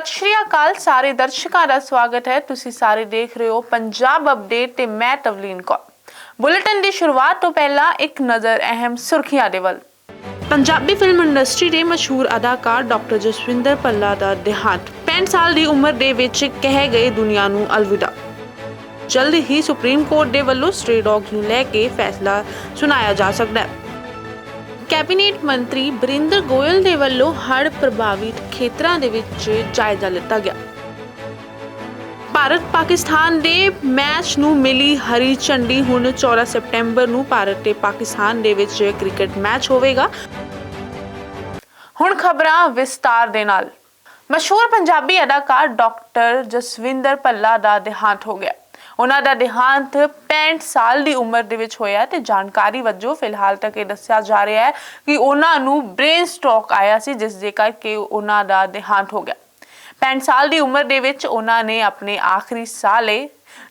ਸਤਿ ਸ਼੍ਰੀ ਅਕਾਲ ਸਾਰੇ ਦਰਸ਼ਕਾਂ ਦਾ ਸਵਾਗਤ ਹੈ। ਤੁਸੀਂ ਸਾਰੇ ਦੇਖ ਰਹੇ ਹੋ ਪੰਜਾਬ ਅਪਡੇਟ ਤੇ ਮੈਂ ਤਵਲੀਨ ਕੌਰ। ਬੁਲੇਟਿਨ ਦੀ ਸ਼ੁਰੂਆਤ ਤੋਂ ਪਹਿਲਾਂ ਇੱਕ ਨਜ਼ਰ ਅਹਿਮ ਸੁਰਖੀਆਂ ਦੇ ਵੱਲ। ਪੰਜਾਬੀ ਫਿਲਮ ਇੰਡਸਟਰੀ ਦੇ ਮਸ਼ਹੂਰ ਅਦਾਕਾਰ ਡਾਕਟਰ ਜਸਵਿੰਦਰ ਪੱਲਾ ਦਾ ਦੇਹਾਂਤ। 65 ਸਾਲ ਦੀ ਉਮਰ ਦੇ ਵਿੱਚ ਕਹਿ ਗਏ ਦੁਨੀਆ ਨੂੰ ਅਲਵਿਦਾ। ਜਲਦ ਹੀ ਸੁਪਰੀਮ ਕੋਰਟ ਦੇ ਵੱਲੋਂ ਸਟ੍ਰੇ ਡੌਗਸ ਨੂੰ ਲੈ ਕੇ ਫੈਸਲਾ ਸੁਣਾਇਆ ਜਾ ਸਕਦਾ ਹੈ। ਕੈਬਨਿਟ ਮੰਤਰੀ ਬਰਿੰਦਰ ਗੋਇਲ ਦੇ ਵੱਲੋਂ ਹੜ੍ਹ ਪ੍ਰਭਾਵਿਤ ਖੇਤਰਾਂ ਦੇ ਵਿੱਚ ਜਾਇਜ਼ਾ ਲਿੱਤਾ ਗਿਆ। ਭਾਰਤ ਪਾਕਿਸਤਾਨ ਦੇ ਮੈਚ ਨੂੰ ਮਿਲੀ ਹਰੀ ਝੰਡੀ ਹੁਣ 14 ਸਪਟੈਂਬਰ ਨੂੰ ਭਾਰਤ ਤੇ ਪਾਕਿਸਤਾਨ ਦੇ ਵਿੱਚ ਕ੍ਰਿਕਟ ਮੈਚ ਹੋਵੇਗਾ। ਹੁਣ ਖਬਰਾਂ ਵਿਸਤਾਰ ਦੇ ਨਾਲ। ਮਸ਼ਹੂਰ ਪੰਜਾਬੀ ਅਦਾਕਾਰ ਡਾਕਟਰ ਜਸਵਿੰਦਰ ਭੱਲਾ ਦਾ ਦੇਹਾਂਤ ਹੋ ਗਿਆ। ਉਹਨਾਂ ਦਾ ਦੇਹਾਂਤ 65 ਸਾਲ ਦੀ ਉਮਰ ਦੇ ਵਿੱਚ ਹੋਇਆ ਤੇ ਜਾਣਕਾਰੀ ਵਜੋਂ ਫਿਲਹਾਲ ਤੱਕ ਇਹ ਦੱਸਿਆ ਜਾ ਰਿਹਾ ਹੈ ਕਿ ਉਹਨਾਂ ਨੂੰ ਬ੍ਰੇਨ ਸਟ੍ਰੋਕ ਆਇਆ ਸੀ, ਜਿਸ ਦੇ ਕਰਕੇ ਉਹਨਾਂ ਦਾ ਦੇਹਾਂਤ ਹੋ ਗਿਆ। 65 ਸਾਲ ਦੀ ਉਮਰ ਦੇ ਵਿੱਚ ਉਹਨਾਂ ਨੇ ਆਪਣੇ ਆਖਰੀ ਸਾਹ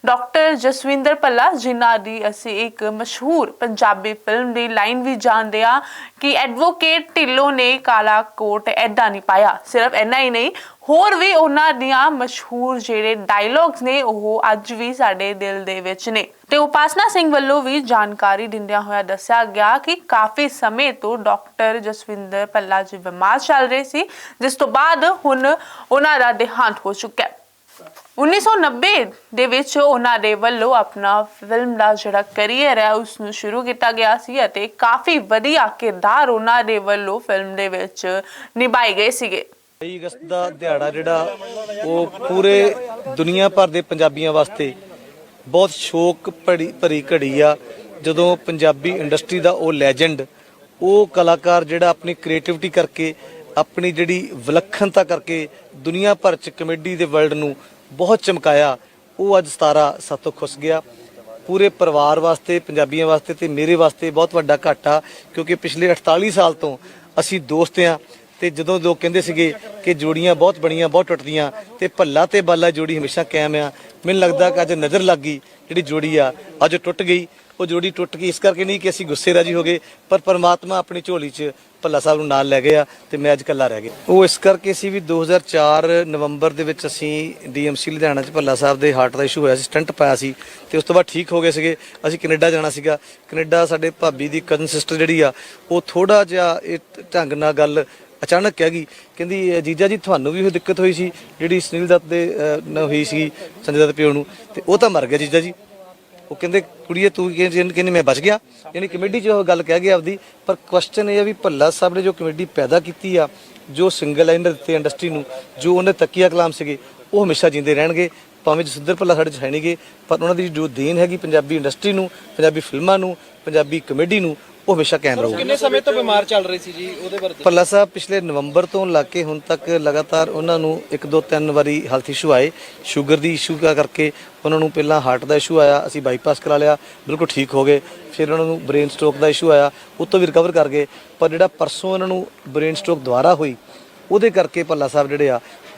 ਡਾਕਟਰ ਜਸਵਿੰਦਰ ਪੱਲਾ ਜਿਨ੍ਹਾਂ ਦੀ ਅਸੀਂ ਇੱਕ ਮਸ਼ਹੂਰ ਪੰਜਾਬੀ ਫਿਲਮ ਦੀ ਲਾਈਨ ਵੀ ਜਾਣਦੇ ਆ ਕਿ ਐਡਵੋਕੇਟ ਢਿੱਲੋਂ ਨੇ ਕਾਲਾ ਕੋਟ ਐਦਾਂ ਨਹੀਂ ਪਾਇਆ, ਸਿਰਫ ਇੰਨਾ ਹੀ ਨਹੀਂ, ਹੋਰ ਵੀ ਉਹਨਾਂ ਦੀਆਂ ਮਸ਼ਹੂਰ ਜਿਹੜੇ ਡਾਇਲੌਗਸ ਨੇ, ਉਹ ਅੱਜ ਵੀ ਸਾਡੇ ਦਿਲ ਦੇ ਵਿੱਚ ਨੇ। ਤੇ ਉਪਾਸਨਾ ਸਿੰਘ ਵੱਲੋਂ ਵੀ ਜਾਣਕਾਰੀ ਦਿੰਦਿਆਂ ਹੋਇਆ ਦੱਸਿਆ ਗਿਆ ਕਿ ਕਾਫੀ ਸਮੇਂ ਤੋਂ ਡਾਕਟਰ ਜਸਵਿੰਦਰ ਪੱਲਾ ਜੀ ਬਿਮਾਰ ਚੱਲ ਰਹੇ ਸੀ, ਜਿਸ ਤੋਂ ਬਾਅਦ ਹੁਣ ਉਹਨਾਂ ਦਾ ਦੇਹਾਂਤ ਹੋ ਚੁੱਕਾ ਹੈ। 1990 ਦੇ ਵਿੱਚ ਉਹਨਾਂ ਦੇ ਵੱਲੋਂ ਆਪਣਾ ਫਿਲਮ ਦਾ ਜਿਹੜਾ ਕੈਰੀਅਰ ਹੈ ਉਸ ਨੂੰ ਸ਼ੁਰੂ ਕੀਤਾ ਗਿਆ ਸੀ ਅਤੇ ਕਾਫੀ ਵਧੀਆ ਕਿਰਦਾਰ ਉਹਨਾਂ ਦੇ ਵੱਲੋਂ ਫਿਲਮ ਦੇ ਵਿੱਚ ਨਿਭਾਏ ਗਏ ਸੀਗੇ। 23 ਅਗਸਤ ਦਾ ਦਿਹਾੜਾ ਜਿਹੜਾ, ਉਹ ਪੂਰੇ ਦੁਨੀਆ ਭਰ ਦੇ ਪੰਜਾਬੀਆਂ ਵਾਸਤੇ ਬਹੁਤ ਸ਼ੋਕ ਭਰੀ ਭਰੀ ਘੜੀ ਆ। ਜਦੋਂ ਪੰਜਾਬੀ ਇੰਡਸਟਰੀ ਦਾ ਉਹ ਲੈਜੈਂਡ ਉਹ ਕਲਾਕਾਰ ਜਿਹੜਾ ਆਪਣੀ ਕ੍ਰੀਏਟੀਵਿਟੀ ਕਰਕੇ, ਆਪਣੀ ਜਿਹੜੀ ਵਿਲੱਖਣਤਾ ਕਰਕੇ ਦੁਨੀਆ ਭਰ ਚ ਕਮੇਡੀ ਦੇ ਵਰਲਡ ਨੂੰ ਬਹੁਤ ਚਮਕਾਇਆ। ਉਹ ਅੱਜ 17 ਸਾਤੋਂ ਖੁੱਸ ਗਿਆ। ਪੂਰੇ ਪਰਿਵਾਰ ਵਾਸਤੇ, ਪੰਜਾਬੀਆਂ ਵਾਸਤੇ ਤੇ ਮੇਰੇ ਵਾਸਤੇ ਬਹੁਤ ਵੱਡਾ ਘਾਟਾ, ਕਿਉਂਕਿ ਪਿਛਲੇ 48 ਸਾਲ ਤੋਂ ਅਸੀਂ ਦੋਸਤ ਆ ਤੇ ਜਦੋਂ ਲੋਕ ਕਹਿੰਦੇ ਸੀਗੇ ਕਿ ਜੋੜੀਆਂ ਬਹੁਤ ਬਣੀਆਂ, ਬਹੁਤ ਟੁੱਟਦੀਆਂ ਤੇ ਭੱਲਾ ਤੇ ਬਾਲਾ ਜੋੜੀ ਹਮੇਸ਼ਾ ਕਾਇਮ ਆ, ਮੈਨੂੰ ਲੱਗਦਾ ਕਿ ਅੱਜ ਨਜ਼ਰ ਲੱਗ ਗਈ ਜਿਹੜੀ ਜੋੜੀ ਆ, ਅੱਜ ਉਹ ਟੁੱਟ ਗਈ। ਉਹ ਜੋੜੀ ਟੁੱਟ ਗਈ। ਇਸ ਕਰਕੇ ਨਹੀਂ ਕਿ ਅਸੀਂ ਗੁੱਸੇ ਰਾਜੀ ਹੋ ਗਏ ਪਰ ਪਰਮਾਤਮਾ ਆਪਣੀ ਝੋਲੀ 'ਚ ਭੱਲਾ ਸਾਹਿਬ ਨੂੰ ਨਾਲ ਲੈ ਗਿਆ ਤੇ ਮੈਂ ਅੱਜ ਇਕੱਲਾ ਰਹਿ ਗਿਆ। ਉਹ ਇਸ ਕਰਕੇ ਸੀ ਵੀ 2004 ਨਵੰਬਰ ਦੇ ਵਿੱਚ ਅਸੀਂ ਡੀਐਮਸੀ ਲੁਧਿਆਣਾ 'ਚ ਭੱਲਾ ਸਾਹਿਬ ਦੇ ਹਾਰਟ ਦਾ ਇਸ਼ੂ ਹੋਇਆ ਸੀ ਸਟੰਟ ਪਾਇਆ ਸੀ ਤੇ ਉਸ ਤੋਂ ਬਾਅਦ ਠੀਕ ਹੋ ਗਏ ਸੀਗੇ। ਅਸੀਂ ਕੈਨੇਡਾ ਜਾਣਾ ਸੀਗਾ। ਕੈਨੇਡਾ ਸਾਡੇ ਭਾਬੀ ਦੀ ਕਜ਼ਨ ਸਿਸਟਰ ਜਿਹੜੀ ਆ ਉਹ ਥੋੜਾ ਜਿਹਾ ਇਹ ਢੰਗ ਨਾਲ ਗੱਲ ਅਚਾਨਕ ਕਹਿ ਗਈ। ਕਹਿੰਦੀ ਅ, ਜੀਜਾ ਜੀ ਤੁਹਾਨੂੰ ਵੀ ਉਹ ਦਿੱਕਤ ਹੋਈ ਸੀ ਜਿਹੜੀ ਸੁਨੀਲ ਦੱਤ ਦੇ ਨਾਲ ਹੋਈ ਸੀ ਸੰਜੇ ਦੱਤ ਪਿਓ ਨੂੰ? ਤੇ ਉਹ ਤਾਂ ਮਰ ਗਿਆ ਜੀਜਾ ਜੀ। ਉਹ ਕਹਿੰਦੇ, ਕੁੜੀਏ, ਤੂੰ ਕਹਿੰਦੀ ਕਹਿੰਦੀ, ਮੈਂ ਬਚ ਗਿਆ। ਯਾਨੀ ਕਮੇਡੀ 'ਚ ਉਹ ਗੱਲ ਕਹਿ ਗਿਆ ਆਪਦੀ। ਪਰ ਕੁਐਸਚਨ ਇਹ ਆ ਵੀ ਭੱਲਾ ਸਾਹਿਬ ਨੇ ਜੋ ਕਮੇਡੀ ਪੈਦਾ ਕੀਤੀ ਆ, ਜੋ ਸਿੰਗਲ ਲਾਈਨਰ ਦਿੱਤੇ ਇੰਡਸਟਰੀ ਨੂੰ, ਜੋ ਉਹਨੇ ਤਕੀਆ ਕਲਾਮ ਸੀਗੇ, ਉਹ ਹਮੇਸ਼ਾ ਜਿੰਦੇ ਰਹਿਣਗੇ। ਭਾਵੇਂ ਜਸਿੰਦਰ ਭੱਲਾ ਸਾਡੇ 'ਚ ਹੈ ਨਹੀਂਗੇ ਪਰ ਉਹਨਾਂ ਦੀ ਜੋ ਦੇਣ ਹੈਗੀ ਪੰਜਾਬੀ ਇੰਡਸਟਰੀ ਨੂੰ, ਪੰਜਾਬੀ ਫਿਲਮਾਂ ਨੂੰ, ਪੰਜਾਬੀ ਕਮੇਡੀ ਨੂੰ ਉਹ ਹਮੇਸ਼ਾ ਕਾਇਮ ਰਹੂਗੀ। ਕਿੰਨੇ ਸਮੇਂ ਤੋਂ ਬਿਮਾਰ ਚੱਲ ਰਹੇ ਸੀ ਜੀ ਉਹਦੇ ਬਾਰੇ। ਭੱਲਾ ਸਾਹਿਬ ਪਿਛਲੇ ਨਵੰਬਰ ਤੋਂ ਲੱਗ ਕੇ ਹੁਣ ਤੱਕ ਲਗਾਤਾਰ ਉਹਨਾਂ ਨੂੰ ਇੱਕ ਦੋ ਤਿੰਨ ਵਾਰੀ ਹੈਲਥ ਇਸ਼ੂ ਆਏ। ਸ਼ੂਗਰ ਦੀ ਇਸ਼ੂ ਕਰਕੇ ਉਹਨਾਂ ਨੂੰ ਪਹਿਲਾਂ ਹਾਰਟ ਦਾ ਇਸ਼ੂ ਆਇਆ ਅਸੀਂ ਬਾਈਪਾਸ ਕਰਾ ਲਿਆ ਬਿਲਕੁਲ ਠੀਕ ਹੋ ਗਏ। ਫਿਰ ਉਹਨਾਂ ਨੂੰ ਬ੍ਰੇਨ ਸਟ੍ਰੋਕ ਦਾ ਇਸ਼ੂ ਆਇਆ ਉਹ ਤੋਂ ਵੀ ਰਿਕਵਰ ਕਰ ਗਏ। ਪਰ ਜਿਹੜਾ ਪਰਸੋਂ ਉਹਨਾਂ ਨੂੰ ਬ੍ਰੇਨ ਸਟ੍ਰੋਕ ਦੁਬਾਰਾ ਹੋਈ ਉਹਦੇ ਕਰਕੇ ਭੱਲਾ ਸਾਹਿਬ ਜਿਹੜੇ ਆ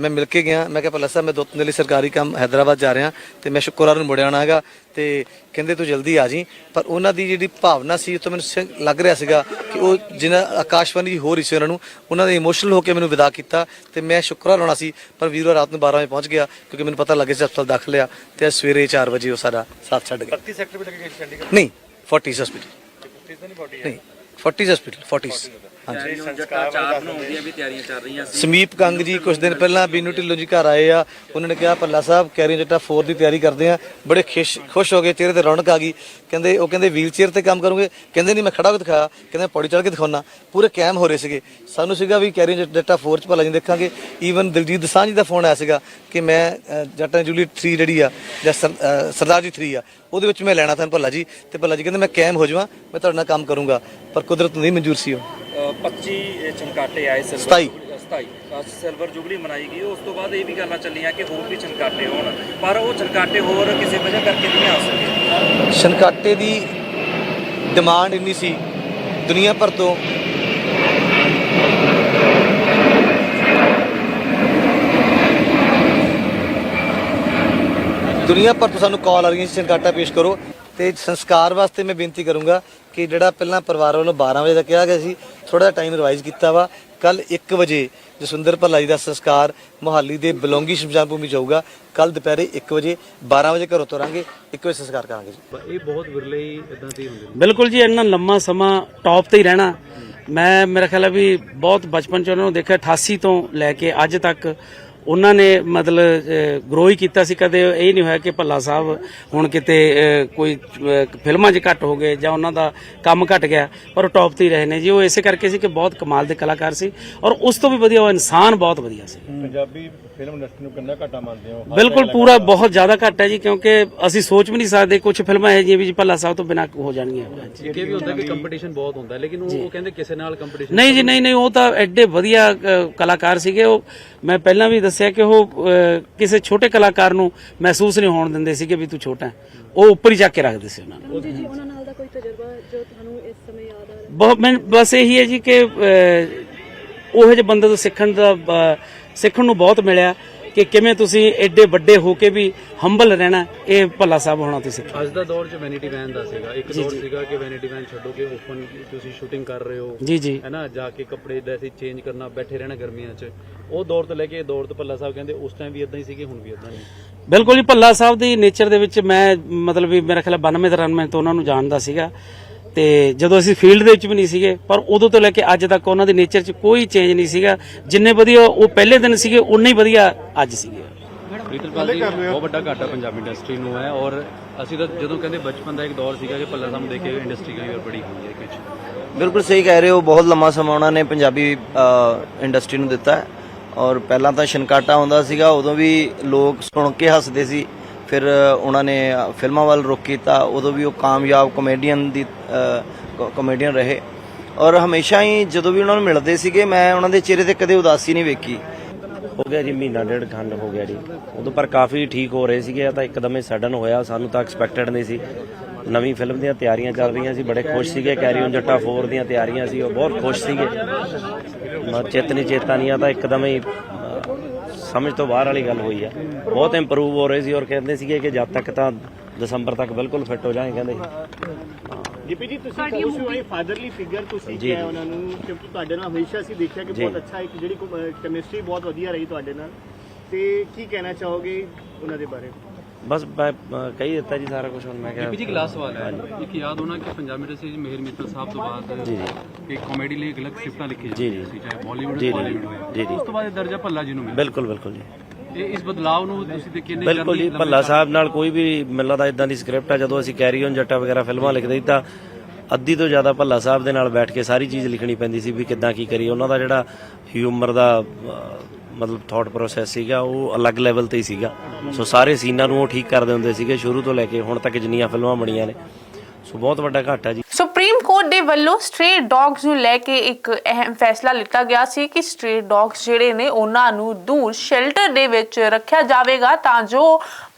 ਮੈਂ ਮਿਲ ਕੇ ਗਿਆ। ਮੈਂ ਕਿਹਾ ਭੱਲਾ ਸਾਹਿਬ ਮੈਂ ਦੋ ਤਿੰਨ ਲਈ ਸਰਕਾਰੀ ਕੰਮ ਹైదరాబాద్ ਜਾ ਰਿਹਾ ਤੇ ਮੈਂ ਸ਼ੁੱਕਰਵਾਰ ਨੂੰ ਮੁੜ ਆਣਾ ਹੈਗਾ ਤੇ ਕਹਿੰਦੇ ਤੂੰ ਜਲਦੀ ਆ ਜੀ ਪਰ ਉਹਨਾਂ ਦੀ ਜਿਹੜੀ ਭਾਵਨਾ ਸੀ ਤੋਂ ਮੈਨੂੰ ਲੱਗ ਰਿਹਾ ਸੀਗਾ ਕਿ ਉਹ ਜਿਨ੍ਹਾਂ ਆਕਾਸ਼ਵਾਣੀ ਦੀ ਹੋ ਰਹੀ ਸੀ ਉਹਨਾਂ ਨੂੰ ਉਹਨਾਂ ਨੇ ਇਮੋਸ਼ਨਲ ਹੋ ਕੇ ਮੈਨੂੰ ਵਿਦਾ ਕੀਤਾ ਤੇ ਮੈਂ ਸ਼ੁੱਕਰਵਾਰ ਆਉਣਾ ਸੀ। ਪਰ ਵੀਰਵਾਰ ਰਾਤ ਨੂੰ 12 ਵਜੇ ਪਹੁੰਚ ਗਿਆ ਕਿਉਂਕਿ ਮੈਨੂੰ ਪਤਾ ਲੱਗੇ ਸੀ ਹਸਪਤਾਲ ਦਾਖਲ ਲਿਆ ਤੇ ਅੱਜ ਸਵੇਰੇ 4 ਵਜੇ ਉਹ ਸਾਰਾ ਸਾਥ ਛੱਡ ਗਿਆ। 30 ਸੈਕਟਰ ਵੀ ਲੱਗੇ ਚੰਡੀਗੜ੍ਹ? ਨਹੀਂ 40 ਹਸਪੀਟਲ ਨਹੀਂ 40 ਹਸਪੀਟਲ 40 ਹਾਂਜੀ। ਚਾਰ ਵੀ ਤਿਆਰੀਆਂ ਚੱਲ ਰਹੀਆਂ ਸੀ। ਸਮੀਪ ਕੰਗ ਜੀ ਕੁਝ ਦਿਨ ਪਹਿਲਾਂ ਬੀਨੂ ਢਿੱਲੋਂ ਜੀ ਘਰ ਆਏ ਆ। ਉਹਨਾਂ ਨੇ ਕਿਹਾ ਪੱਲਾ ਸਾਹਿਬ ਕੈਰੀ ਜੱਟਾ 4 ਦੀ ਤਿਆਰੀ ਕਰਦੇ ਆ। ਬੜੇ ਖੁਸ਼ ਖੁਸ਼ ਹੋ ਗਏ ਚਿਹਰੇ ਤੇ ਰੌਣਕ ਆ ਗਈ। ਕਹਿੰਦੇ ਉਹ ਕਹਿੰਦੇ ਵੀਲ ਚੇਅਰ ਤੇ ਕੰਮ ਕਰੋਗੇ? ਕਹਿੰਦੇ ਨਹੀਂ ਮੈਂ ਖੜਾ ਹੋ ਕੇ ਦਿਖਾਇਆ। ਕਹਿੰਦੇ ਪੌੜੀ ਚੜ੍ਹ ਕੇ ਦਿਖਾਉਣਾ ਪੂਰੇ ਕਾਇਮ ਹੋ ਰਹੇ ਸੀਗੇ। ਸਾਨੂੰ ਸੀਗਾ ਵੀ ਕੈਰੀ ਜੱਟਾ 4 ਚ ਭਲਾ ਜੀ ਦੇਖਾਂਗੇ। ਈਵਨ ਦਿਲਜੀਤ ਦਸਾਂਝ ਦਾ ਫੋਨ ਆਇਆ ਸੀਗਾ ਕਿ ਮੈਂ ਜੱਟਾਂ ਜੂਲੀ 3 ਜਿਹੜੀ ਆ ਜਾਂ ਸਰਦਾਰ ਜੀ 3 ਆ ਉਹਦੇ ਵਿੱਚ ਮੈਂ ਲੈਣਾ ਤਾਂ ਭੱਲਾ ਜੀ। ਤੇ ਭੱਲਾ ਜੀ ਕਹਿੰਦੇ ਮੈਂ ਕਾਇਮ ਹੋ ਜਾਵਾਂ ਮੈਂ ਤੁਹਾਡੇ ਨਾਲ ਕੰਮ ਕਰੂੰਗਾ। ਪਰ ਕੁਦਰਤ ਨਹੀਂ ਮਨਜ਼ੂਰ ਸੀ ਉਹ। 25 ਚਮਕਾਟੇ ਆਏ ਸਰ 27 27 ਅੱਜ ਸਿਲਵਰ ਜੁਬਲੀ ਮਨਾਈ ਗਈ। ਉਸ ਤੋਂ ਬਾਅਦ ਇਹ ਵੀ ਗੱਲਾਂ ਚੱਲੀਆਂ ਕਿ ਹੋਰ ਵੀ ਚਨਕਾਟੇ ਹੋਣ। ਪਰ ਉਹ ਚਨਕਾਟੇ ਹੋਰ ਕਿਸੇ ਵਜ੍ਹਾ ਕਰਕੇ ਨਹੀਂ ਆ ਸਕੇ। ਸ਼ਨਕਾਟੇ ਦੀ ਡਿਮਾਂਡ ਇੰਨੀ ਸੀ ਦੁਨੀਆ ਭਰ ਤੋਂ। ਦੁਨੀਆ ਭਰ ਤੋਂ ਸਾਨੂੰ ਕਾਲ ਆ ਰਹੀਆਂ ਸੀ ਸ਼ਨਕਾਟਾ ਪੇਸ਼ ਕਰੋ। ਤੇ ਸੰਸਕਾਰ ਵਾਸਤੇ ਮੈਂ ਬੇਨਤੀ ਕਰੂੰਗਾ ਕਿ ਜਿਹੜਾ ਪਹਿਲਾਂ ਪਰਿਵਾਰ ਵੱਲੋਂ 12 ਵਜੇ ਦਾ ਕਿਹਾ ਗਿਆ ਸੀ ਥੋੜਾ ਜਿਹਾ ਟਾਈਮ ਰਿਵਾਈਜ਼ ਕੀਤਾ ਵਾ। ਕੱਲ 1 ਵਜੇ ਜਸਵਿੰਦਰ ਭੱਲਾ ਜੀ ਦਾ ਸੰਸਕਾਰ ਮੁਹਾਲੀ ਦੇ ਬਲੌਂਗੀ ਸ਼ਮਸ਼ਾਨ ਭੂਮੀ 'ਚ ਹੋਊਗਾ। ਕੱਲ ਦੁਪਹਿਰੇ 1 ਵਜੇ 12 ਵਜੇ ਘਰੋਂ ਤੁਰਾਂਗੇ 1 ਵਜੇ ਸੰਸਕਾਰ ਕਰਾਂਗੇ ਜੀ। ਇਹ ਬਹੁਤ ਵਿਰਲੇ ਹੀ ਇਦਾਂ ਦੇ ਹੁੰਦੇ ਨੇ। ਬਿਲਕੁਲ ਜੀ ਇੰਨਾ ਲੰਮਾ ਸਮਾਂ ਟੌਪ ਤੇ ਹੀ ਰਹਿਣਾ। ਮੈਂ ਮੇਰਾ ਖਿਆਲ ਹੈ ਵੀ ਬਹੁਤ ਬਚਪਨ ਚ ਉਹਨਾਂ ਨੂੰ ਦੇਖਿਆ 88 ਤੋਂ ਲੈ ਕੇ ਅੱਜ ਤੱਕ ਉਹਨਾਂ ਨੇ ਮਤਲਬ ਗਰੋ ਹੀ ਕੀਤਾ ਸੀ ਕਦੇ ਇਹ ਨਹੀਂ ਹੋਇਆ ਕਿ ਭੱਲਾ ਸਾਹਿਬ ਹੁਣ ਕਿਤੇ ਕੋਈ ਫਿਲਮਾਂ 'ਚ ਘੱਟ ਹੋ ਗਏ ਜਾਂ ਉਹਨਾਂ ਦਾ ਕੰਮ ਘਟ ਗਿਆ ਪਰ ਉਹ ਟੌਪ ਤੇ ਹੀ ਰਹੇ ਨੇ ਜੀ। ਉਹ ਇਸੇ ਕਰਕੇ ਸੀ ਕਿ ਬਹੁਤ ਕਮਾਲ ਦੇ ਕਲਾਕਾਰ ਸੀ ਔਰ ਉਸ ਤੋਂ ਵੀ ਵਧੀਆ ਉਹ ਇਨਸਾਨ ਬਹੁਤ ਵਧੀਆ ਸੀ। ਪੰਜਾਬੀ ਫਿਲਮ ਇੰਡਸਟਰੀ ਨੂੰ ਕਿੰਨਾ ਘਾਟਾ ਮੰਨਦੇ ਹੋ? ਬਿਲਕੁਲ ਪੂਰਾ ਬਹੁਤ ਜ਼ਿਆਦਾ ਘੱਟ ਹੈ ਜੀ ਕਿਉਂਕਿ ਅਸੀਂ ਸੋਚ ਵੀ ਨਹੀਂ ਸਕਦੇ ਕੁਝ ਫਿਲਮਾਂ ਇਹ ਜਿਹੀਆਂ ਵੀ ਭੱਲਾ ਸਾਹਿਬ ਤੋਂ ਬਿਨਾਂ ਹੋ ਜਾਣਗੀਆਂ। ਇਹ ਵੀ ਹੁੰਦਾ ਕਿ ਕੰਪੀਟੀਸ਼ਨ ਬਹੁਤ ਹੁੰਦਾ ਲੇਕਿਨ ਉਹ ਕਹਿੰਦੇ ਕਿਸੇ ਨਾਲ ਕੰਪੀਟੀਸ਼ਨ ਨਹੀਂ ਜੀ ਨਹੀਂ ਨਹੀਂ ਉਹ ਤਾਂ ਐਡੇ ਵਧੀਆ ਕਲਾਕਾਰ ਸੀਗੇ। ਉਹ ਮੈਂ ਪਹਿਲਾਂ ਵੀ ਦੱਸਿਆ ਕਿ ਉਹ ਕਿਸੇ ਛੋਟੇ ਕਲਾਕਾਰ ਨੂੰ ਮਹਿਸੂਸ ਨਹੀਂ ਹੋਣ ਦਿੰਦੇ ਸੀਗੇ ਵੀ ਤੂੰ ਛੋਟਾ ਹੈ। ਉਹ ਉੱਪਰ ਹੀ ਚੱਕ ਕੇ ਰੱਖਦੇ ਸੀ ਉਹਨਾਂ ਨੂੰ। ਜੀ ਜੀ ਉਹਨਾਂ ਨਾਲ ਦਾ ਕੋਈ ਤਜਰਬਾ ਜੋ ਤੁਹਾਨੂੰ ਇਸ ਸਮੇਂ ਯਾਦ ਆ ਰਿਹਾ? ਬਹੁਤ ਮੈਂ ਬਸ ਇਹੀ ਹੈ ਜੀ ਕਿ ਉਹੋ ਜਿਹੇ ਬੰਦੇ ਤੋਂ ਸਿੱਖਣ ਦਾ ਸਿੱਖਣ ਨੂੰ ਬਹੁਤ ਮਿਲਿਆ। ਕਿ ਕਿਵੇਂ ਤੁਸੀਂ ਐਡੇ ਵੱਡੇ ਹੋ ਕੇ ਵੀ ਹੰਬਲ ਰਹਿਣਾ ਇਹ ਭੱਲਾ ਸਾਹਿਬ ਹੋਣਾ ਤੁਸੀਂ। ਅੱਜ ਦਾ ਦੌਰ 'ਚ ਵੈਨਿਟੀ ਵੈਨ ਦਾ ਸੀਗਾ। ਇੱਕ ਦੌਰ ਸੀਗਾ ਕਿ ਵੈਨਿਟੀ ਵੈਨ ਛੱਡੋ ਕਿ ਓਪਨ ਤੁਸੀਂ ਸ਼ੂਟਿੰਗ ਕਰ ਰਹੇ ਹੋ। ਜੀ ਜੀ। ਹੈ ਨਾ ਜਾ ਕੇ ਕੱਪੜੇ ਵੈਸੇ ਚੇਂਜ ਕਰਨਾ ਬੈਠੇ ਰਹਿਣਾ ਗਰਮੀਆਂ 'ਚ। ਉਹ ਦੌਰ ਤੋਂ ਲੈ ਕੇ ਇਹ ਦੌਰ ਤੋਂ ਭੱਲਾ ਸਾਹਿਬ ਕਹਿੰਦੇ ਉਸ ਟਾਈਮ ਵੀ ਇਦਾਂ ਹੀ ਸੀਗੇ ਹੁਣ ਵੀ ਇਦਾਂ ਹੀ। ਬਿਲਕੁਲ ਜੀ ਭੱਲਾ ਸਾਹਿਬ ਦੀ ਨੇਚਰ ਦੇ ਵਿੱਚ ਮੈਂ ਮਤਲਬ ਵੀ ਮੇਰਾ ਖਿਆਲ 92 93 ਤੋਂ ਉਹਨਾਂ ਨੂੰ ਜਾਣਦਾ ਸੀਗਾ। ਤੇ ਜਦੋਂ ਅਸੀਂ ਫੀਲਡ ਦੇ ਵਿੱਚ ਵੀ ਨਹੀਂ ਸੀਗੇ ਪਰ ਉਦੋਂ ਤੋਂ ਲੈ ਕੇ ਅੱਜ ਤੱਕ ਉਹਨਾਂ ਦੇ ਨੇਚਰ 'ਚ ਕੋਈ ਚੇਂਜ ਨਹੀਂ ਸੀਗਾ। ਜਿੰਨੇ ਵਧੀਆ ਉਹ ਪਹਿਲੇ ਦਿਨ ਸੀਗੇ ਉਨੇ ਹੀ ਵਧੀਆ ਅੱਜ ਸੀਗੇ। ਪ੍ਰੀਤਲਪਾਲ ਜੀ ਬਹੁਤ ਵੱਡਾ ਘਾਟਾ ਪੰਜਾਬੀ ਇੰਡਸਟਰੀ ਨੂੰ ਹੈ ਔਰ ਅਸੀਂ ਤਾਂ ਜਦੋਂ ਕਹਿੰਦੇ ਬਚਪਨ ਦਾ ਇੱਕ ਦੌਰ ਸੀਗਾ ਕਿ ਭੱਲਾ ਸਾਹਿਬ ਨੂੰ ਦੇਖ ਕੇ ਇੰਡਸਟਰੀ ਕਈ ਵਾਰ ਬੜੀ ਹੋਈ ਹੈ ਕੁਝ ਬਿਲਕੁਲ ਸਹੀ ਕਹਿ ਰਹੇ ਹੋ ਬਹੁਤ ਲੰਮਾ ਸਮਾਂ ਉਹਨਾਂ ਨੇ ਪੰਜਾਬੀ ਇੰਡਸਟਰੀ ਨੂੰ ਦਿੱਤਾ ਔਰ ਪਹਿਲਾਂ ਤਾਂ ਸ਼ਨਕਾਟਾ ਆਉਂਦਾ ਸੀਗਾ ਉਦੋਂ ਵੀ ਲੋਕ ਸੁਣ ਕੇ ਹੱਸਦੇ ਸੀ। ਫਿਰ ਉਹਨਾਂ ਨੇ ਫਿਲਮਾਂ ਵੱਲ ਰੁਖ ਕੀਤਾ। ਉਦੋਂ ਵੀ ਉਹ ਕਾਮਯਾਬ ਕਮੇਡੀਅਨ ਦੀ ਕਮੇਡੀਅਨ ਰਹੇ। ਔਰ ਹਮੇਸ਼ਾ ਹੀ ਜਦੋਂ ਵੀ ਉਹਨਾਂ ਨੂੰ ਮਿਲਦੇ ਸੀਗੇ, ਮੈਂ ਉਹਨਾਂ ਦੇ ਚਿਹਰੇ ਤੇ ਕਦੇ ਉਦਾਸੀ ਨਹੀਂ ਵੇਖੀ। ਹੋ ਗਿਆ ਜੀ, ਮਹੀਨਾ ਡੇਢ ਖੰਡ ਹੋ ਗਿਆ ਜੀ। ਉਦੋਂ ਪਰ ਕਾਫੀ ਠੀਕ ਹੋ ਰਹੇ ਸੀਗੇ ਤਾਂ ਇੱਕਦਮ ਹੀ ਸਡਨ ਹੋਇਆ। ਸਾਨੂੰ ਤਾਂ ਐਕਸਪੈਕਟਡ ਨਹੀਂ ਸੀ। ਨਵੀਂ ਫਿਲਮ ਦੀਆਂ ਤਿਆਰੀਆਂ ਚੱਲ ਰਹੀਆਂ ਸੀ, ਬੜੇ ਖੁਸ਼ ਸੀਗੇ। ਕੈਰੀ ਔਨ ਜੱਟਾ 4 ਦੀਆਂ ਤਿਆਰੀਆਂ ਸੀ, ਉਹ ਬਹੁਤ ਖੁਸ਼ ਸੀਗੇ। ਮ- ਚੇਤਨੀ ਚੇਤਾਨੀਆਂ ਤਾਂ ਇੱਕਦਮ ਹੀ ਸਮਝ ਤੋਂ ਬਾਹਰ ਵਾਲੀ ਗੱਲ ਹੋਈ ਆ ਬਹੁਤ ਇੰਪਰੂਵ ਹੋ ਰਹੇ ਸੀ ਔਰ ਕਹਿੰਦੇ ਸੀਗੇ ਕਿ ਜਦ ਤੱਕ ਤਾਂ ਦਸੰਬਰ ਤੱਕ ਬਿਲਕੁਲ ਫਿੱਟ ਹੋ ਜਾਏ ਕਹਿੰਦੇ ਦੀਪੀ ਜੀ ਤੁਸੀਂ ਕੋਸ਼ ਹੋਏ ਫਾਦਰਲੀ ਫਿਗਰ ਤੁਸੀਂ ਕਿਹਾ। ਉਹਨਾਂ ਨੂੰ ਕਿਉਂਕਿ ਤੁਹਾਡੇ ਨਾਲ ਹਮੇਸ਼ਾ ਅਸੀਂ ਦੇਖਿਆ ਕਿ। ਬਹੁਤ ਅੱਛਾ ਇੱਕ ਜਿਹੜੀ ਕੈਮਿਸਟਰੀ ਬਹੁਤ ਵਧੀਆ ਰਹੀ ਤੁਹਾਡੇ ਨਾਲ ਤੇ ਕੀ ਕਹਿਣਾ ਚਾਹੋਗੇ ਉਹਨਾਂ ਦੇ ਬਾਰੇ ਬਸ ਮੈਂ ਅ, ਕਹੀ ਦਿੱਤਾ ਜੀ ਸਾਰਾ ਕੁਝ ਹੁਣ ਮੈਂ ਕਿਹਾ ਜੀ ਇੱਕ ਲਾਸਟ ਸਵਾਲ ਹੈ ਇੱਕ ਯਾਦ ਹੋਣਾ ਕਿ ਪੰਜਾਬੀ ਇੰਡਸਟਰੀ 'ਚ ਮਿਹਰ ਮਿੱਤਲ ਸਾਹਿਬ ਤੋਂ ਬਾਅਦ ਜੀ, ਜੀ। ਕਿ ਕਾਮੇਡੀ ਲਈ ਅਲੱਗ ਸਕ੍ਰਿਪਟਾਂ ਲਿਖੀ ਜੀ। ਸੀ ਚਾਹੇ ਬਾਲੀਵੁੱਡ ਜੀ, ਜਾਂ। ਬਾਲੀਵੁੱਡ ਜੀ, ਜੀ। ਉਸ ਤੋਂ ਬਾਅਦ ਇਹ ਦਰਜਾ ਭੱਲਾ ਜੀ ਨੂੰ ਮਿਲਿਆ ਬਿਲਕੁਲ ਬਿਲਕੁਲ ਜੀ ਇਹ ਇਸ ਬਦਲਾਅ ਨੂੰ ਤੁਸੀਂ ਦੇਖੇ ਕਿੰਨੇ ਬਿਲਕੁਲ ਜੀ ਭੱਲਾ ਸਾਹਿਬ ਨਾਲ ਕੋਈ ਵੀ ਮੈਨੂੰ ਲੱਗਦਾ ਇਦਾਂ ਦੀ ਸਕ੍ਰਿਪਟ ਆ ਜਦੋਂ ਅਸੀਂ ਕੈਰੀ ਔਨ ਜੱਟਾ ਵਗੈਰਾ ਫਿਲਮਾਂ ਲਿਖਦੇ ਸੀ ਤਾਂ ਅੱਧੀ ਤੋਂ ਜ਼ਿਆਦਾ ਭੱਲਾ ਸਾਹਿਬ ਦੇ ਨਾਲ ਬੈਠ ਕੇ ਸਾਰੀ ਚੀਜ਼ ਲਿਖਣੀ ਪੈਂਦੀ ਸੀ ਵੀ ਕਿੱਦਾਂ ਕੀ ਕਰੀ ਉਹਨਾਂ ਦਾ ਜਿਹੜਾ ਹਿਊਮਰ ਦਾ ਅਹ, ਮਤਲਬ ਥਾਟ ਪ੍ਰੋਸੈਸ ਸੀਗਾ, ਉਹ ਅਲੱਗ ਲੈਵਲ ਤੇ ਹੀ ਸੀਗਾ। ਸੋ ਸਾਰੇ ਸੀਨਾਂ ਨੂੰ ਉਹ ਠੀਕ ਕਰਦੇ ਹੁੰਦੇ ਸੀਗੇ, ਸ਼ੁਰੂ ਤੋਂ ਲੈ ਕੇ ਹੁਣ ਤੱਕ ਜਿੰਨੀਆਂ ਫਿਲਮਾਂ ਬਣੀਆਂ ਨੇ। ਸੋ ਬਹੁਤ ਵੱਡਾ ਘਾਟਾ ਜੀ। ਸੁਪਰੀਮ ਕੋਰਟ ਦੇ ਵੱਲੋਂ ਸਟ੍ਰੇ ਡੌਗਸ ਨੂੰ ਲੈ ਕੇ ਇੱਕ ਅਹਿਮ ਫੈਸਲਾ ਲਿੱਤਾ ਗਿਆ ਸੀ ਕਿ ਸਟ੍ਰੇ ਡੌਗਸ ਜਿਹੜੇ ਨੇ, ਉਹਨਾਂ ਨੂੰ ਦੂਰ ਸ਼ੈਲਟਰ ਦੇ ਵਿੱਚ ਰੱਖਿਆ ਜਾਵੇਗਾ ਤਾਂ ਜੋ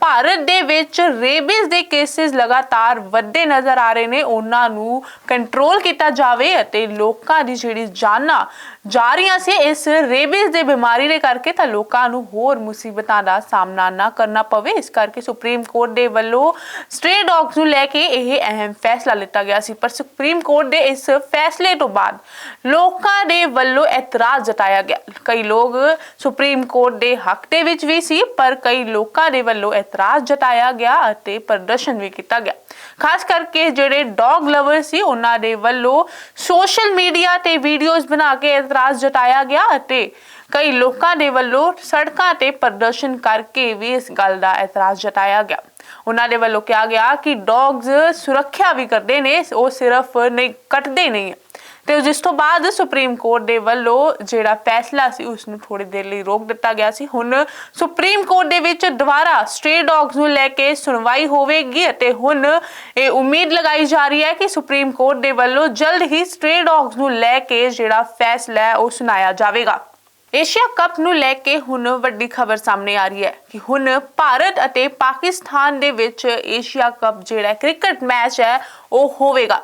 ਭਾਰਤ ਦੇ ਵਿੱਚ ਰੇਬੀਜ਼ ਦੇ ਕੇਸਿਸ ਲਗਾਤਾਰ ਵੱਧਦੇ ਨਜ਼ਰ ਆ ਰਹੇ ਨੇ। ਉਹਨਾਂ ਨੂੰ ਕੰਟਰੋਲ ਕੀਤਾ ਜਾਵੇ ਅਤੇ ਲੋਕਾਂ ਦੀ ਜਿਹੜੀ ਜਾਨਾਂ ਜਾ ਰਹੀਆਂ ਸੀ ਇਸ ਰੇਬੀਜ਼ ਦੇ ਬਿਮਾਰੀ ਦੇ ਕਰਕੇ, ਤਾਂ ਲੋਕਾਂ ਨੂੰ ਹੋਰ ਮੁਸੀਬਤਾਂ ਦਾ ਸਾਹਮਣਾ ਨਾ ਕਰਨਾ ਪਵੇ। ਇਸ ਕਰਕੇ ਸੁਪਰੀਮ ਕੋਰਟ ਦੇ ਵੱਲੋਂ ਸਟ੍ਰੇ ਡੌਗਸ ਨੂੰ ਲੈ ਕੇ ਇਹ ਅਹਿਮ ਫੈਸਲਾ ਲਿੱਤਾ ਗਿਆ ਸੀ। ਪਰ ਸੁਪਰੀਮ ਕੋਰਟ ਦੇ ਇਸ ਫੈਸਲੇ ਤੋਂ ਬਾਅਦ ਲੋਕਾਂ ਦੇ ਵੱਲੋਂ ਇਤਰਾਜ਼ ਜਤਾਇਆ ਗਿਆ। ਕਈ ਲੋਕ ਸੁਪਰੀਮ ਕੋਰਟ ਦੇ ਹੱਕ ਦੇ ਵਿੱਚ ਵੀ ਸੀ, ਪਰ ਕਈ ਲੋਕਾਂ ਦੇ ਵੱਲੋਂ ਇਤਰਾਜ਼ ਜਤਾਇਆ ਗਿਆ ਅਤੇ ਪ੍ਰਦਰਸ਼ਨ ਵੀ ਕੀਤਾ ਗਿਆ। ਖਾਸ ਕਰਕੇ ਜਿਹੜੇ ਡੌਗ ਲਵਰ ਸੀ, ਉਹਨਾਂ ਦੇ ਵੱਲੋਂ ਸੋਸ਼ਲ ਮੀਡੀਆ ਤੇ ਵੀਡੀਓਜ਼ ਬਣਾ ਕੇ ਇਤਰਾਜ਼ ਜਤਾਇਆ ਗਿਆ ਅਤੇ ਕਈ ਲੋਕਾਂ ਦੇ ਵੱਲੋਂ ਸੜਕਾਂ ਤੇ ਪ੍ਰਦਰਸ਼ਨ ਕਰਕੇ ਵੀ ਇਸ ਗੱਲ ਦਾ ਇਤਰਾਜ਼ ਜਤਾਇਆ ਗਿਆ। ਉਹਨਾਂ ਦੇ ਵੱਲੋਂ ਕਿਹਾ ਗਿਆ ਕਿ ਡੌਗਸ ਸੁਰੱਖਿਆ ਵੀ ਕਰਦੇ ਨੇ, ਉਹ ਸਿਰਫ ਨਹੀਂ, ਕੱਟਦੇ ਨਹੀਂ। ਤੇ ਜਿਸ ਤੋਂ ਬਾਅਦ ਸੁਪਰੀਮ ਕੋਰਟ ਦੇ ਵੱਲੋਂ ਜਿਹੜਾ ਫੈਸਲਾ ਸੀ ਉਸ ਨੂੰ ਥੋੜੀ ਦੇਰ ਲਈ ਰੋਕ ਦਿੱਤਾ ਗਿਆ ਸੀ। ਹੁਣ ਸੁਪਰੀਮ ਕੋਰਟ ਦੇ ਵਿੱਚ ਦੁਬਾਰਾ ਸਟ੍ਰੇ ਡੌਗਸ ਨੂੰ ਲੈ ਕੇ ਸੁਣਵਾਈ ਹੋਵੇਗੀ ਅਤੇ ਹੁਣ ਇਹ ਉਮੀਦ ਲਗਾਈ ਜਾ ਰਹੀ ਹੈ ਕਿ ਸੁਪਰੀਮ ਕੋਰਟ ਦੇ ਵੱਲੋਂ ਜਲਦ ਹੀ ਸਟ੍ਰੇ ਡੌਗਸ ਨੂੰ ਲੈ ਕੇ ਜਿਹੜਾ ਫੈਸਲਾ ਹੈ, ਉਹ ਸੁਣਾਇਆ ਜਾਵੇਗਾ। ਏਸ਼ੀਆ ਕੱਪ ਨੂੰ ਲੈ ਕੇ ਹੁਣ ਵੱਡੀ ਖਬਰ ਸਾਹਮਣੇ ਆ ਰਹੀ ਹੈ ਕਿ ਹੁਣ ਭਾਰਤ ਅਤੇ ਪਾਕਿਸਤਾਨ ਦੇ ਵਿੱਚ ਏਸ਼ੀਆ ਕੱਪ ਜਿਹੜਾ ਕ੍ਰਿਕਟ ਮੈਚ ਹੈ, ਉਹ ਹੋਵੇਗਾ।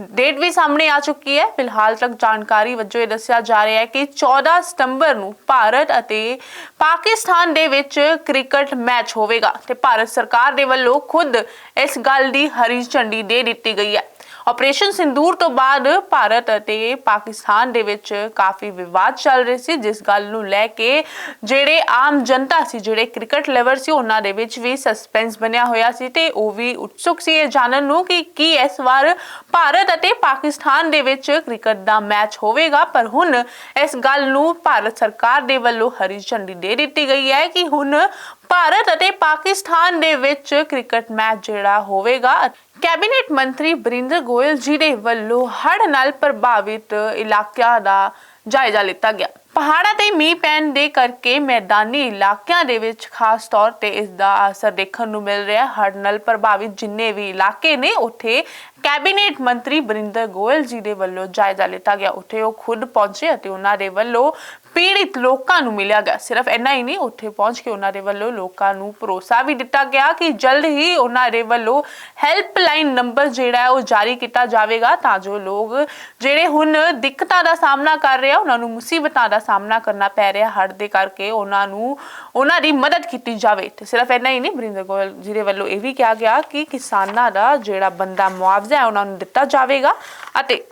ਡੇਟ ਵੀ ਸਾਹਮਣੇ ਆ ਚੁੱਕੀ ਹੈ। ਫਿਲਹਾਲ ਤੱਕ ਜਾਣਕਾਰੀ ਵਜੋਂ ਇਹ ਦੱਸਿਆ ਜਾ ਰਿਹਾ ਹੈ ਕਿ 14 ਸਤੰਬਰ ਨੂੰ ਭਾਰਤ ਅਤੇ ਪਾਕਿਸਤਾਨ ਦੇ ਵਿੱਚ ਕ੍ਰਿਕਟ ਮੈਚ ਹੋਵੇਗਾ ਤੇ ਭਾਰਤ ਸਰਕਾਰ ਦੇ ਵੱਲੋਂ ਖੁਦ ਇਸ ਗੱਲ ਦੀ ਹਰੀ ਝੰਡੀ ਦੇ ਦਿੱਤੀ ਗਈ ਹੈ। ਆਪਰੇਸ਼ਨ ਸਿੰਦੂਰ ਤੋਂ ਬਾਅਦ ਭਾਰਤ ਅਤੇ ਪਾਕਿਸਤਾਨ ਦੇ ਵਿੱਚ ਕਾਫੀ ਵਿਵਾਦ ਚੱਲ ਰਹੇ ਸੀ, ਜਿਸ ਗੱਲ ਨੂੰ ਲੈ ਕੇ ਜਿਹੜੇ ਆਮ ਜਨਤਾ ਸੀ, ਜਿਹੜੇ ਕ੍ਰਿਕਟ ਲਵਰ ਸੀ, ਉਹਨਾਂ ਦੇ ਵਿੱਚ ਵੀ ਸਸਪੈਂਸ ਬਣਿਆ ਹੋਇਆ ਸੀ ਤੇ ਉਹ ਵੀ ਉਤਸੁਕ ਸੀ। ਇਹ ਜਾਣਨ ਨੂੰ ਕਿ ਕੀ ਇਸ ਵਾਰ ਭਾਰਤ ਅਤੇ ਪਾਕਿਸਤਾਨ ਦੇ ਵਿੱਚ ਕ੍ਰਿਕਟ ਦਾ ਮੈਚ ਹੋਵੇਗਾ, ਪਰ ਹੁਣ ਇਸ ਗੱਲ ਨੂੰ ਭਾਰਤ ਸਰਕਾਰ ਦੇ ਵੱਲੋਂ ਹਰੀ ਝੰਡੀ ਦੇ ਦਿੱਤੀ ਗਈ ਹੈ ਕਿ ਹੁਣ ਭਾਰਤ ਅਤੇ ਪਾਕਿਸਤਾਨ ਦੇ ਵਿੱਚ ਕ੍ਰਿਕਟ ਮੈਚ ਜਿਹੜਾ ਹੋਵੇਗਾ। ਕੈਬਨਿਟ ਮੰਤਰੀ ਬਰਿੰਦਰ ਗੋਇਲ ਜੀ ਦੇ ਵੱਲੋਂ ਹੜ੍ਹ ਨਾਲ ਪ੍ਰਭਾਵਿਤ ਇਲਾਕਿਆਂ ਦਾ ਜਾਇਜ਼ਾ ਲਿੱਤਾ ਗਿਆ। ਪਹਾੜਾਂ ਤੇ ਮੀਂਹ ਪੈਣ ਦੇ ਕਰਕੇ ਮੈਦਾਨੀ ਇਲਾਕਿਆਂ ਦੇ ਵਿੱਚ ਖਾਸ ਤੌਰ ਤੇ ਇਸ ਦਾ ਅਸਰ ਦੇਖਣ ਨੂੰ ਮਿਲ ਰਿਹਾ। ਹੈ ਹੜ੍ਹ ਨਾਲ ਪ੍ਰਭਾਵਿਤ ਜਿੰਨੇ ਵੀ ਇਲਾਕੇ ਨੇ, ਉੱਥੇ ਕੈਬਨਿਟ ਮੰਤਰੀ ਬਰਿੰਦਰ ਗੋਇਲ ਜੀ ਦੇ ਵੱਲੋਂ ਜਾਇਜ਼ਾ ਲਿੱਤਾ ਗਿਆ। ਉੱਥੇ ਉਹ ਖੁਦ ਪਹੁੰਚੇ ਅਤੇ ਉਹਨਾਂ ਦੇ ਵੱਲੋਂ ਪੀੜਿਤ ਲੋਕਾਂ ਨੂੰ ਮਿਲਿਆ ਗਿਆ। ਸਿਰਫ ਇੰਨਾ ਹੀ ਨਹੀਂ, ਉੱਥੇ ਪਹੁੰਚ ਕੇ ਉਹਨਾਂ ਦੇ ਵੱਲੋਂ ਲੋਕਾਂ ਨੂੰ ਭਰੋਸਾ ਵੀ ਦਿੱਤਾ ਗਿਆ ਕਿ ਜਲਦ ਹੀ ਉਹਨਾਂ ਦੇ ਵੱਲੋਂ ਹੈਲਪਲਾਈਨ ਨੰਬਰ ਜਿਹੜਾ ਹੈ ਉਹ ਜਾਰੀ ਕੀਤਾ ਜਾਵੇਗਾ ਤਾਂ ਜੋ ਲੋਕ ਜਿਹੜੇ ਹੁਣ ਦਿੱਕਤਾਂ ਦਾ ਸਾਹਮਣਾ ਕਰ ਰਹੇ ਆ, ਉਹਨਾਂ ਨੂੰ ਮੁਸੀਬਤਾਂ ਦਾ ਸਾਹਮਣਾ ਕਰਨਾ ਪੈ ਰਿਹਾ ਹੜ੍ਹ ਦੇ ਕਰਕੇ ਉਹਨਾਂ ਨੂੰ ਉਹਨਾਂ ਦੀ ਮਦਦ ਕੀਤੀ ਜਾਵੇ। ਤੇ ਸਿਰਫ ਇੰਨਾ ਹੀ ਨਹੀਂ, ਬਰਿੰਦਰ ਗੋਇਲ ਜੀ ਦੇ ਵੱਲੋਂ ਇਹ ਵੀ ਕਿਹਾ ਗਿਆ ਕਿ ਕਿਸਾਨਾਂ ਦਾ ਜਿਹੜਾ ਬੰਦਾ ਮੁਆਵਜ਼ਾ ਹੈ, ਉਹਨਾਂ ਨੂੰ ਦਿੱਤਾ ਜਾਵੇਗਾ ਅਤੇ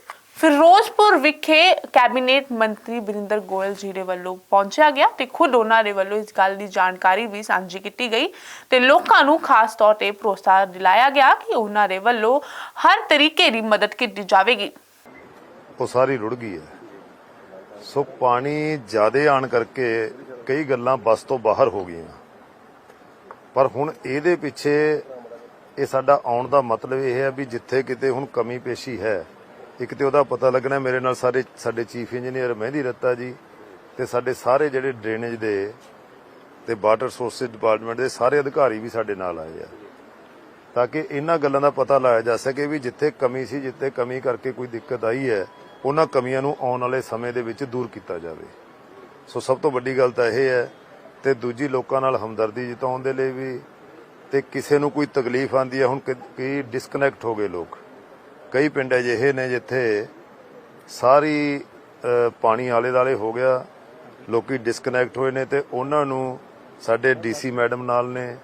ਫਿਰੋਜ਼ਪੁਰ ਵਿਖੇ ਕੈਬਨਿਟ ਮੰਤਰੀ ਬਰਿੰਦਰ ਗੋਇਲ ਜੀ ਦੇ ਵੱਲੋਂ ਪਹੁੰਚਿਆ ਗਿਆ ਤੇ ਖੁਦ ਉਹਨਾਂ ਦੇ ਵੱਲੋਂ ਇਸ ਗੱਲ ਦੀ ਜਾਣਕਾਰੀ ਵੀ ਸਾਂਝੀ ਕੀਤੀ ਗਈ ਤੇ ਲੋਕਾਂ ਨੂੰ ਖਾਸ ਤੌਰ ਤੇ ਭਰੋਸਾ ਦਿਲਾਇਆ ਗਿਆ ਕਿ ਉਹਨਾਂ ਦੇ ਵੱਲੋਂ ਹਰ ਤਰੀਕੇ ਦੀ ਮਦਦ ਕੀਤੀ ਜਾਵੇਗੀ। ਉਹ ਸਾਰੀ ਰੁੜ ਗਈ ਹੈ। ਸੋ ਪਾਣੀ ਜ਼ਿਆਦੇ ਆਣ ਕਰਕੇ ਕਈ ਗੱਲਾਂ ਬਸ ਤੋਂ ਬਾਹਰ ਹੋ ਗਈਆਂ। ਪਰ ਹੁਣ ਇਹਦੇ ਪਿੱਛੇ ਇਹ ਸਾਡਾ ਆਉਣ ਦਾ ਮਤਲਬ ਇਹ ਹੈ ਵੀ ਜਿੱਥੇ ਕਿਤੇ ਹੁਣ ਕਮੀ ਪੇਸ਼ੀ ਹੈ ਇੱਕ ਤੇ ਉਹਦਾ ਪਤਾ ਲੱਗਣਾ ਮੇਰੇ ਨਾਲ ਸਾਰੇ ਸਾਡੇ ਚੀਫ ਇੰਜੀਨੀਅਰ ਮਹਿੰਦੀ ਰੱਤਾ ਜੀ ਤੇ ਸਾਡੇ ਸਾਰੇ ਜਿਹੜੇ ਡਰੇਨੇਜ ਦੇ ਤੇ ਵਾਟਰ ਸੋਰਸਿਸ ਡਿਪਾਰਟਮੈਂਟ ਦੇ ਸਾਰੇ ਅਧਿਕਾਰੀ ਵੀ ਸਾਡੇ ਨਾਲ ਆਏ ਆ। ਤਾਂ ਕਿ ਇਹਨਾਂ ਗੱਲਾਂ ਦਾ ਪਤਾ ਲਾਇਆ ਜਾ ਸਕੇ ਵੀ ਜਿੱਥੇ ਕਮੀ ਸੀ, ਜਿੱਥੇ ਕਮੀ ਕਰਕੇ ਕੋਈ ਦਿੱਕਤ ਆਈ ਹੈ, ਉਹਨਾਂ ਕਮੀਆਂ ਨੂੰ ਆਉਣ ਵਾਲੇ ਸਮੇਂ ਦੇ ਵਿੱਚ ਦੂਰ ਕੀਤਾ ਜਾਵੇ। ਸੋ ਸਭ ਤੋਂ ਵੱਡੀ ਗੱਲ ਤਾਂ ਇਹ ਹੈ ਤੇ ਦੂਜੀ ਲੋਕਾਂ ਨਾਲ ਹਮਦਰਦੀ ਜਤਾਉਣ ਦੇ ਲਈ ਵੀ ਤੇ ਕਿਸੇ ਨੂੰ ਕੋਈ ਤਕਲੀਫ ਆਂਦੀ ਹੈ, ਹੁਣ ਕਿ- ਡਿਸਕਨੈਕਟ ਹੋ ਗਏ ਲੋਕ। ਕਈ ਪਿੰਡ ਅਜਿਹੇ ਨੇ ਜਿੱਥੇ ਸਾਰੀ ਪਾਣੀ ਆਲੇ ਦਾਲੇ ਹੋ ਗਿਆ, ਲੋਕੀ ਡਿਸਕਨੈਕਟ ਹੋਏ ਨੇ ਤੇ ਉਹਨਾਂ ਨੂੰ ਸਾਡੇ ਡੀਸੀ ਮੈਡਮ ਨਾਲ ਨੇ,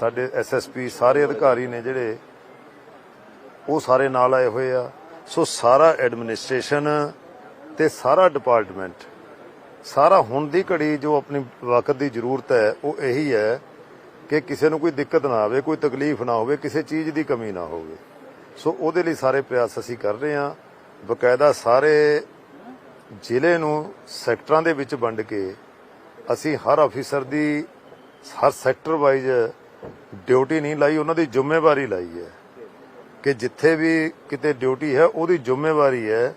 ਸਾਡੇ ਐਸਐਸਪੀ ਸਾਰੇ ਅਧਿਕਾਰੀ ਨੇ ਜਿਹੜੇ, ਉਹ ਸਾਰੇ ਨਾਲ ਆਏ ਹੋਏ ਆ। ਸੋ ਸਾਰਾ ਐਡਮਿਨਿਸਟ੍ਰੇਸ਼ਨ ਤੇ ਸਾਰਾ ਡਿਪਾਰਟਮੈਂਟ ਸਾਰਾ ਹੁਣ ਦੀ ਘੜੀ ਜੋ ਆਪਣੀ ਵਕਤ ਦੀ ਜ਼ਰੂਰਤ ਹੈ, ਉਹ ਇਹੀ ਹੈ ਕਿ ਕਿਸੇ ਨੂੰ ਕੋਈ ਦਿੱਕਤ ਨਾ ਆਵੇ, ਕੋਈ ਤਕਲੀਫ ਨਾ ਹੋਵੇ, ਕਿਸੇ ਚੀਜ਼ ਦੀ ਕਮੀ ਨਾ ਹੋਵੇ। ਸੋ ਉਹਦੇ ਲਈ ਸਾਰੇ ਪ੍ਰਯਾਸ ਅਸੀਂ ਕਰ ਰਹੇ ਹਾਂ। ਬਕਾਇਦਾ ਸਾਰੇ ਜ਼ਿਲ੍ਹੇ ਨੂੰ ਸੈਕਟਰਾਂ ਦੇ ਵਿੱਚ ਵੰਡ ਕੇ ਅਸੀਂ ਹਰ ਅਫੀਸਰ ਦੀ, ਹਰ ਸੈਕਟਰ ਵਾਈਜ਼ ਡਿਊਟੀ ਨਹੀਂ ਲਾਈ, ਉਹਨਾਂ ਦੀ ਜ਼ਿੰਮੇਵਾਰੀ ਲਾਈ ਹੈ ਕਿ ਜਿੱਥੇ ਵੀ ਕਿਤੇ ਡਿਊਟੀ ਹੈ, ਉਹਦੀ ਜ਼ਿੰਮੇਵਾਰੀ ਹੈ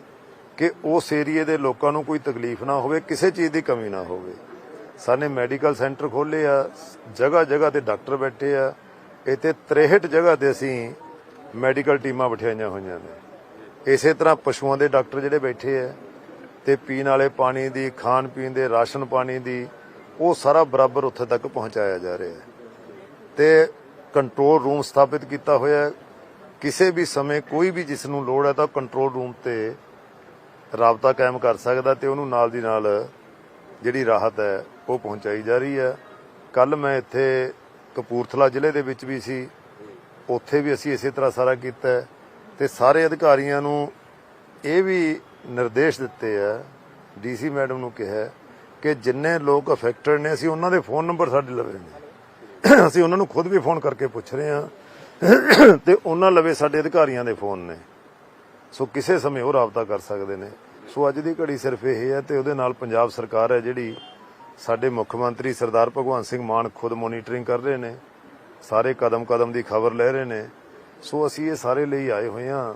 ਕਿ ਉਸ ਏਰੀਏ ਦੇ ਲੋਕਾਂ ਨੂੰ ਕੋਈ ਤਕਲੀਫ ਨਾ ਹੋਵੇ, ਕਿਸੇ ਚੀਜ਼ ਦੀ ਕਮੀ ਨਾ ਹੋਵੇ। ਸਾਨੇ ਮੈਡੀਕਲ ਸੈਂਟਰ ਖੋਲੇ ਆ ਜਗ੍ਹਾ ਜਗ੍ਹਾ ਤੇ ਡਾਕਟਰ ਬੈਠੇ ਆ, ਇੱਥੇ 63 ਜਗ੍ਹਾ ਤੇ ਅਸੀਂ ਮੈਡੀਕਲ ਟੀਮਾਂ ਬਿਠਾਈਆਂ ਹੋਈਆਂ ਨੇ। ਇਸੇ ਤਰ੍ਹਾਂ ਪਸ਼ੂਆਂ ਦੇ ਡਾਕਟਰ ਜਿਹੜੇ ਬੈਠੇ ਆ ਤੇ ਪੀਣ ਵਾਲੇ ਪਾਣੀ ਦੀ, ਖਾਣ ਪੀਣ ਦੇ, ਰਾਸ਼ਨ ਪਾਣੀ ਦੀ, ਉਹ ਸਾਰਾ ਬਰਾਬਰ ਉੱਥੇ ਤੱਕ ਪਹੁੰਚਾਇਆ ਜਾ ਰਿਹਾ ਹੈ। ਤੇ ਕੰਟਰੋਲ ਰੂਮ ਸਥਾਪਿਤ ਕੀਤਾ ਹੋਇਆ ਹੈ। ਕਿਸੇ ਵੀ ਸਮੇਂ ਕੋਈ ਵੀ ਜਿਸ ਨੂੰ ਲੋੜ ਹੈ ਤਾਂ ਕੰਟਰੋਲ ਰੂਮ ਤੇ ਰਾਬਤਾ ਕਾਇਮ ਕਰ ਸਕਦਾ ਤੇ ਉਹਨੂੰ ਨਾਲ ਦੀ ਨਾਲ ਜਿਹੜੀ ਰਾਹਤ ਹੈ, ਉਹ ਪਹੁੰਚਾਈ ਜਾ ਰਹੀ ਹੈ। ਕੱਲ ਮੈਂ ਇੱਥੇ ਕਪੂਰਥਲਾ ਜ਼ਿਲ੍ਹੇ ਦੇ ਵਿੱਚ ਵੀ ਸੀ। ਉੱਥੇ ਵੀ ਅਸੀਂ ਇਸੇ ਤਰ੍ਹਾਂ ਸਾਰਾ ਕੀਤਾ ਹੈ ਤੇ ਸਾਰੇ ਅਧਿਕਾਰੀਆਂ ਨੂੰ ਇਹ ਵੀ ਨਿਰਦੇਸ਼ ਦਿੱਤੇ ਆ ਡੀਸੀ ਮੈਡਮ ਨੂੰ ਕਿਹਾ ਕਿ ਜਿੰਨੇ ਲੋਕ ਅਫੈਕਟਡ ਨੇ, ਅਸੀਂ ਉਹਨਾਂ ਦੇ ਫੋਨ ਨੰਬਰ ਸਾਡੇ ਲਵੇ ਨੇ। ਅਸੀਂ ਉਹਨਾਂ ਨੂੰ ਖੁਦ ਵੀ ਫੋਨ ਕਰਕੇ ਪੁੱਛ ਰਹੇ ਹਾਂ ਤੇ ਉਹਨਾਂ ਲਵੇ ਸਾਡੇ ਅਧਿਕਾਰੀਆਂ ਦੇ ਫੋਨ ਨੇ। ਸੋ ਕਿਸੇ ਸਮੇਂ ਉਹ ਰਾਬਤਾ ਕਰ ਸਕਦੇ ਨੇ। ਸੋ ਅੱਜ ਦੀ ਘੜੀ ਸਿਰਫ ਇਹ ਹੈ ਤੇ ਉਹਦੇ ਨਾਲ ਪੰਜਾਬ ਸਰਕਾਰ ਹੈ ਜਿਹੜੀ ਸਾਡੇ ਮੁੱਖ ਮੰਤਰੀ ਸਰਦਾਰ ਭਗਵੰਤ ਸਿੰਘ ਮਾਨ ਖੁਦ ਮੋਨੀਟਰਿੰਗ ਕਰ ਰਹੇ ਨੇ। ਸਾਰੇ ਕਦਮ ਕਦਮ ਦੀ ਖਬਰ ਲੈ ਰਹੇ ਨੇ। ਸੋ ਅਸੀਂ ਇਹ ਸਾਰੇ ਲਈ ਆਏ ਹੋਏ ਹਾਂ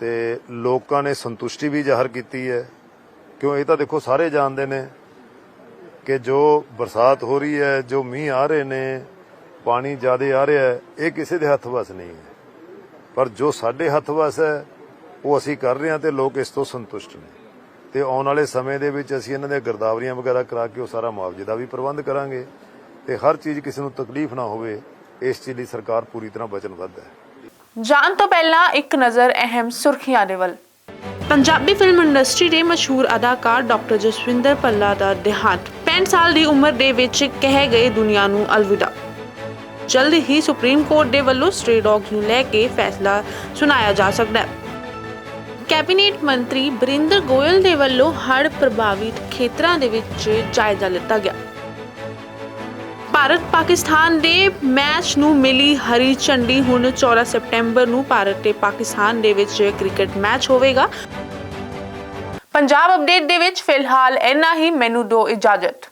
ਤੇ ਲੋਕਾਂ ਨੇ ਸੰਤੁਸ਼ਟੀ ਵੀ ਜ਼ਾਹਰ ਕੀਤੀ ਹੈ। ਕਿਉਂ? ਇਹ ਤਾਂ ਦੇਖੋ, ਸਾਰੇ ਜਾਣਦੇ ਨੇ ਕਿ ਜੋ ਬਰਸਾਤ ਹੋ ਰਹੀ ਹੈ, ਜੋ ਮੀਂਹ ਆ ਰਹੇ ਨੇ, ਪਾਣੀ ਜ਼ਿਆਦਾ ਆ ਰਿਹਾ ਹੈ, ਇਹ ਕਿਸੇ ਦੇ ਹੱਥ ਵਸ ਨਹੀਂ ਹੈ। ਪਰ ਜੋ ਸਾਡੇ ਹੱਥ ਵਸ ਹੈ, ਉਹ ਅਸੀਂ ਕਰ ਰਹੇ ਹਾਂ ਤੇ ਲੋਕ ਇਸ ਤੋਂ ਸੰਤੁਸ਼ਟ ਨੇ। ਤੇ ਆਉਣ ਵਾਲੇ ਸਮੇਂ ਦੇ ਵਿੱਚ ਅਸੀਂ ਇਹਨਾਂ ਦੇ ਗਿਰਦਾਵਰੀਆਂ ਵਗੈਰਾ ਕਰਾ ਕੇ ਉਹ ਸਾਰਾ ਮੁਆਵਜ਼ੇ ਦਾ ਵੀ ਪ੍ਰਬੰਧ ਕਰਾਂਗੇ ਤੇ ਹਰ ਚੀਜ਼ ਕਿਸੇ ਨੂੰ ਤਕਲੀਫ ਨਾ ਹੋਵੇ। ਇਸ ਚੀਜ਼ ਲਈ ਸਰਕਾਰ ਪੂਰੀ ਤਰ੍ਹਾਂ ਵਚਨਬੱਧ ਹੈ। ਜਾਣ ਤੋਂ ਪਹਿਲਾਂ ਇੱਕ ਨਜ਼ਰ ਅਹਿਮ ਸੁਰਖੀਆਂ ਦੇ ਵੱਲ। ਪੰਜਾਬੀ ਫਿਲਮ ਇੰਡਸਟਰੀ ਦੇ ਮਸ਼ਹੂਰ ਅਦਾਕਾਰ ਡਾਕਟਰ ਜਸਵਿੰਦਰ ਪੱਲਾ ਦਾ ਦੇਹਾਂਤ। 65 ਸਾਲ ਦੀ ਉਮਰ ਦੇ ਵਿੱਚ ਕਹਿ ਗਏ ਦੁਨੀਆ ਨੂੰ ਅਲਵਿਦਾ। ਜਲਦ ਹੀ ਸੁਪਰੀਮ ਕੋਰਟ ਦੇ ਵੱਲੋਂ ਸਟ੍ਰੇ ਡੌਗਸ ਨੂੰ ਲੈ ਕੇ ਫੈਸਲਾ ਸੁਣਾਇਆ ਜਾ ਸਕਦਾ ਹੈ। ਕੈਬਨਿਟ ਮੰਤਰੀ ਬਰਿੰਦਰ ਗੋਇਲ ਦੇ ਵੱਲੋਂ ਹੜ੍ਹ ਪ੍ਰਭਾਵਿਤ ਖੇਤਰਾਂ ਦੇ ਵਿੱਚ ਜਾਇਜ਼ਾ ਲਿੱਤਾ ਗਿਆ। ਭਾਰਤ ਪਾਕਿਸਤਾਨ ਦੇ ਮੈਚ ਨੂੰ ਮਿਲੀ ਹਰੀ ਝੰਡੀ ਹੁਣ 14 ਸਪਟੈਂਬਰ ਨੂੰ ਭਾਰਤ ਤੇ ਪਾਕਿਸਤਾਨ ਦੇ ਵਿੱਚ ਕ੍ਰਿਕਟ ਮੈਚ ਹੋਵੇਗਾ। ਪੰਜਾਬ ਅਪਡੇਟ ਦੇ ਵਿੱਚ ਫਿਲਹਾਲ ਇੰਨਾ ਹੀ, ਮੈਨੂੰ ਦਿਓ ਇਜਾਜ਼ਤ।